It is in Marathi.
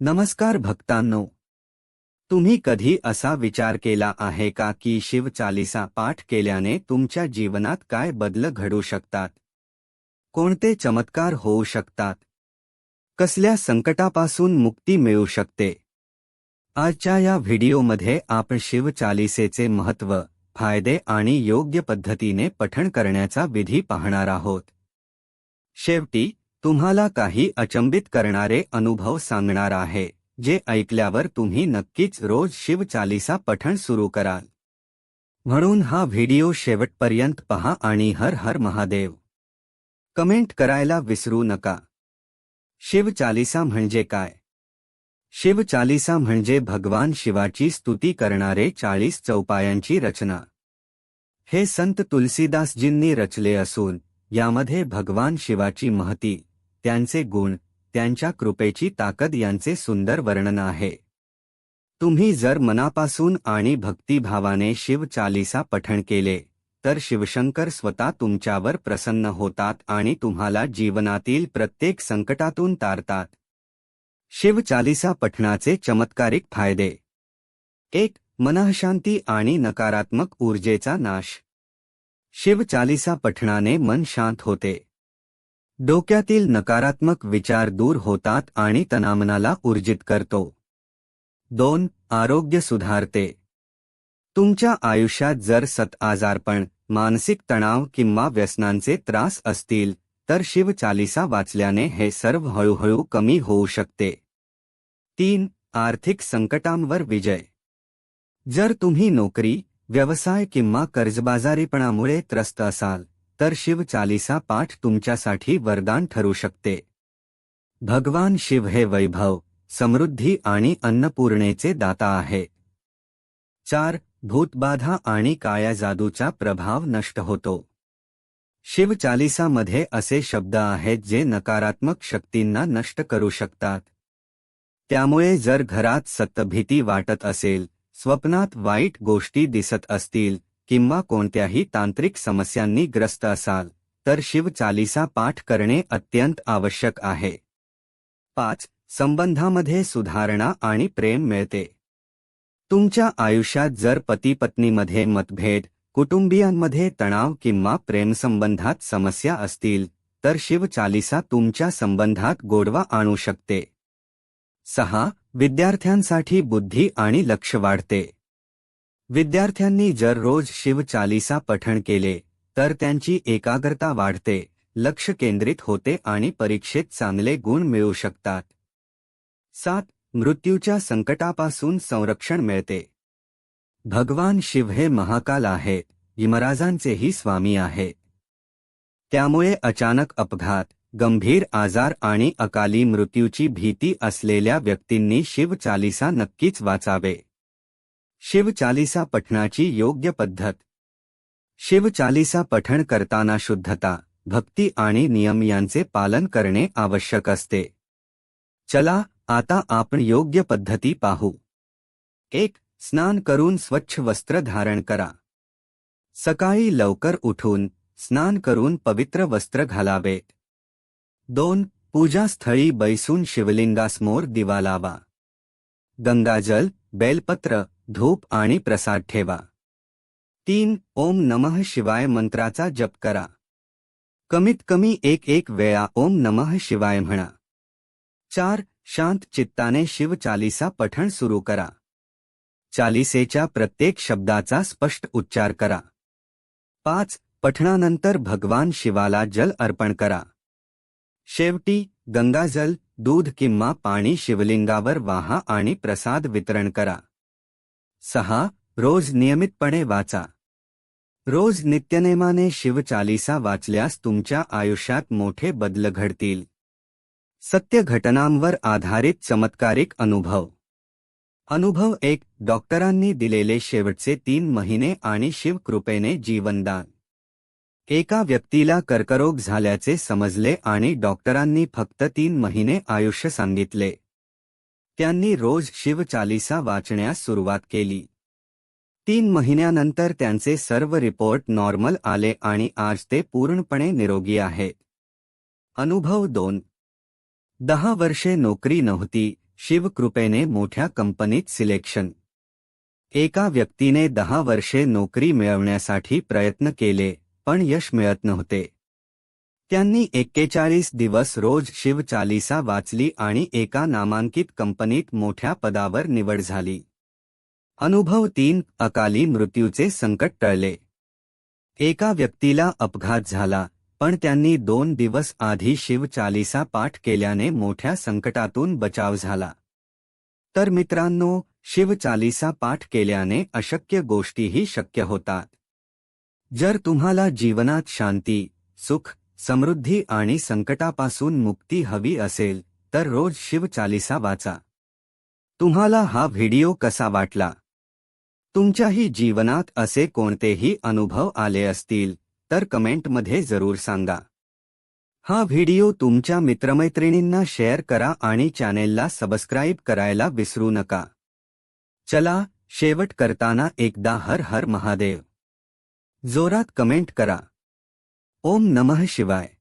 नमस्कार भक्तांनो. तुम्ही कधी असा विचार केला आहे का की शिवचालिसा पाठ केल्याने तुमच्या जीवनात काय बदल घडू शकतात? कोणते चमत्कार होऊ शकतात? कसल्या संकटापासून मुक्ती मिळू शकते? आजच्या या व्हिडिओमध्ये आपण शिवचालिसेचे महत्त्व फायदे आणि योग्य पद्धतीने पठण करण्याचा विधी पाहणार आहोत. शेवटी तुम्हाला काही अचंबित करणारे अनुभव सांगणार आहे जे ऐकल्यावर तुम्ही नक्कीच रोज शिवचालिसा पठण सुरू कराल. म्हणून हा व्हिडिओ शेवटपर्यंत पहा आणि हर हर महादेव. कमेंट करायला विसरू नका. शिवचालिसा म्हणजे काय? शिवचालिसा म्हणजे भगवान शिवाची स्तुती करणारे चाळीस चौपायांची रचना. हे संत तुलसीदासजींनी रचले असून यामध्ये भगवान शिवाची महती त्यांचे गुण त्यांच्या कृपेची ताकद यांचे सुंदर वर्णन आहे. तुम्ही जर मनापासून आणि भक्तिभावाने शिव चालिसा पठण केले तर शिवशंकर स्वतः तुमच्यावर प्रसन्न होतात आणि तुम्हाला जीवनातील प्रत्येक संकटातून तारतात. शिव चालिसा पठणाचे चमत्कारिक फायदे. एक मनःशांती आणि नकारात्मक ऊर्जेचा नाश. शिव चालिसा पठणाने मन शांत होते. डोक्यातील नकारात्मक विचार दूर होतात आणि तणामनाला ऊर्जित करतो. दोन आरोग्य सुधारते. तुमच्या आयुष्यात जर सत आजारपण मानसिक तणाव किंवा व्यसनांचे त्रास असतील तर शिव चालिसा वाचल्याने हे सर्व हळूहळू कमी होऊ शकते. तीन आर्थिक संकटांवर विजय. जर तुम्ही नोकरी व्यवसाय किंवा कर्जबाजारीपणामुळे त्रस्त असाल तर शिवचालिसा पाठ तुमच्यासाठी वरदान ठरू शकते. भगवान शिव हे वैभव समृद्धी आणि अन्नपूर्णेचे दाता आहे. चार भूतबाधा आणि काया जादूचा प्रभाव नष्ट होतो. शिवचालिसामध्ये असे शब्द आहेत जे नकारात्मक शक्तींना नष्ट करू शकतात. त्यामुळे जर घरात सत्तभीती वाटत असेल स्वप्नात वाईट गोष्टी दिसत असतील किंवा कोणत्याही तांत्रिक समस्यांनी ग्रस्त असाल, तर शिव चालिसा पाठ करणे अत्यंत आवश्यक आहे. पाच, संबंधामध्ये सुधारणा आणि प्रेम मिळते. तुमच्या आयुष्यात जर पती मतभेद, कुटुंबियांमध्ये तणाव किंवा प्रेमसंबंधात समस्या असतील, तर शिव चालिसा तुमच्या संबंधात गोडवा आणू शकते. सहा, विद्यार्थ्यांसाठी बुद्धी आणि लक्ष वाढते. विद्यार्थ्यांनी जर रोज शिवचालिसा पठण केले तर त्यांची एकाग्रता वाढते लक्ष केंद्रित होते आणि परीक्षेत चांगले गुण मिळू शकतात. सात मृत्यूच्या संकटापासून संरक्षण मिळते. भगवान शिव हे महाकाल आहेत यमराजांचेही स्वामी आहे त्यामुळे अचानक अपघात गंभीर आजार आणि अकाली मृत्यूची भीती असलेल्या व्यक्तींनी शिवचालिसा नक्कीच वाचावे. शिव चालिसा पठणाची योग्य पद्धत. शिवचालिसा पठण करताना शुद्धता भक्ती आणि नियम यांचे पालन करणे आवश्यक असते. चला आता आपण योग्य पद्धती पाहू. एक स्नान करून स्वच्छ वस्त्र धारण करा. सकाळी लवकर उठून स्नान करून पवित्र वस्त्र घालावे दोन पूजास्थळी बैसून शिवलिंगासमोर दिवा लावा. गंगाजल बेलपत्र धूप आणि प्रसाद ठेवा. तीन ओम नमः शिवाय मंत्राचा जप करा. कमीत कमी एक एक वेळा ओम नमः शिवाय म्हणा. चार शांत चित्ताने शिव चालिसा पठण सुरू करा. चालिसेच्या प्रत्येक शब्दाचा स्पष्ट उच्चार करा. पाच पठणानंतर भगवान शिवाला जल अर्पण करा. शेवटी गंगाजल दूध किंवा पाणी शिवलिंगावर वाहा आणि प्रसाद वितरण करा. सहा रोज नियमितपणे वाचा. रोज नित्यनेमाने शिवचालिसा वाचल्यास तुमच्या आयुष्यात मोठे बदल घडतील. सत्य घटनांवर आधारित चमत्कारिक अनुभव. अनुभव एक डॉक्टरांनी दिलेले शेवटचे तीन महिने आणि शिवकृपेने जीवनदान. एका व्यक्तीला कर्करोग झाल्याचे समजले आणि डॉक्टरांनी फक्त तीन महिने आयुष्य सांगितले. त्यांनी रोज शिवचालिसा वाचण्यास सुरुवात केली. तीन महिन्यानंतर त्यांचे सर्व रिपोर्ट नॉर्मल आले आणि आज ते पूर्णपणे निरोगी आहेत अनुभव दोन. दहा वर्षे नोकरी नव्हती शिवकृपेने मोठ्या कंपनीत सिलेक्शन. एका व्यक्तीने दहा वर्षे नोकरी मिळवण्यासाठी प्रयत्न केले पण यश मिळत नव्हते. त्यांनी एक्केचाळीस दिवस रोज शिव चालिसा वाचली आणि एका नामांकित कंपनीत मोठ्या पदावर निवड झाली. अनुभव तीन अकाली मृत्यूचे संकट टळले. एका व्यक्तीला अपघात झाला पण त्यांनी दोन दिवस आधी शिव चालिसा पाठ केल्याने मोठ्या संकटातून बचाव झाला. तर मित्रांनो शिव चालिसा पाठ केल्याने अशक्य गोष्टीही शक्य होतात. जर तुम्हाला जीवनात शांती सुख समृद्धी आणि संकटापासून मुक्ती हवी असेल तर रोज शिव चालिसा वाचा. तुम्हाला हा व्हिडिओ कसा वाटला? तुमच्याही जीवनात असे कोणतेही अनुभव आले असतील तर कमेंटमध्ये जरूर सांगा. हा व्हिडिओ तुमच्या मित्रमैत्रिणींना शेअर करा आणि चॅनेलला सबस्क्राईब करायला विसरू नका. चला शेवट करताना एकदा हर हर महादेव. जोरात कमेंट करा. ओम नमः शिवाय।